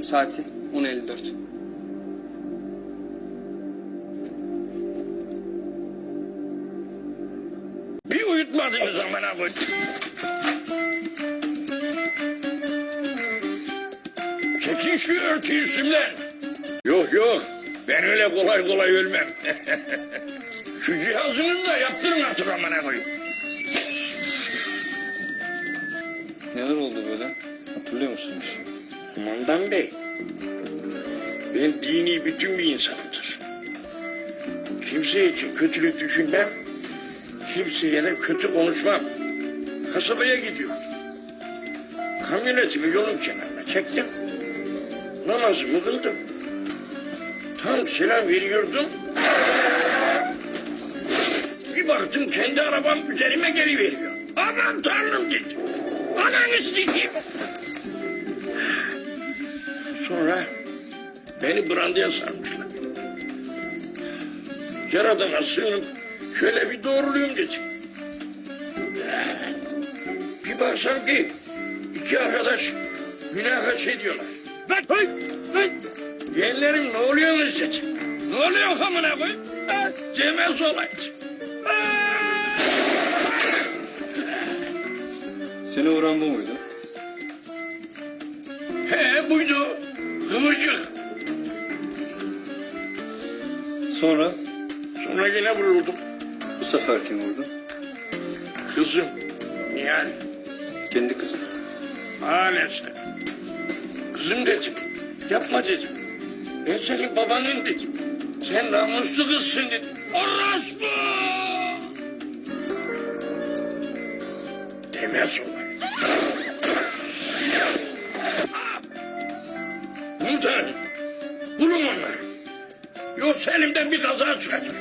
Ölüm saati 10.54. Bir uyutmadınız amına koy. Çekin şu örtüyü üstümden. Yok yok. Ben öyle kolay kolay ölmem. şu cihazınızı da yaptırın artık amına koyayım. Neler oldu böyle? Hatırlıyor musun bir şey? Kumandan Bey. Ben dini bütün bir insanımdır. Kimse için kötülük düşünmem. Kimseye de kötü konuşmam. Kasabaya gidiyorum. Kamyonetimi yolun kenarına çektim. Namazımı kıldım. Tam selam veriyordum. Bir baktım kendi arabam üzerime geliveriyor. Aman tanrım dedim. Ananı sikeyim. Sonra beni brandıya sarmışlar. Yaradana sığınıp şöyle bir doğruluyum dedim. Bir baksam ki iki arkadaş münakaşa ediyorlar. Lan hey, hey. Yeğenlerim ne oluyorsunuz dedi. Ne oluyor amına koy? Cemez olaydı. Seni vuran bu muydu? He buydu. Kıvırcık. Sonra Sonra yine vuruldum. bu sefer kim vurdu? Kızım. Nihal. Kendi kızı. Maalesef. Kızım dedim. Yapma dedim. Ben senin babanın dedim. Sen namuslu kızsın dedim. Orospu! Demez olaydı. Komutanım. Bulun onları. Yoksa elimden bir kaza çıkacak.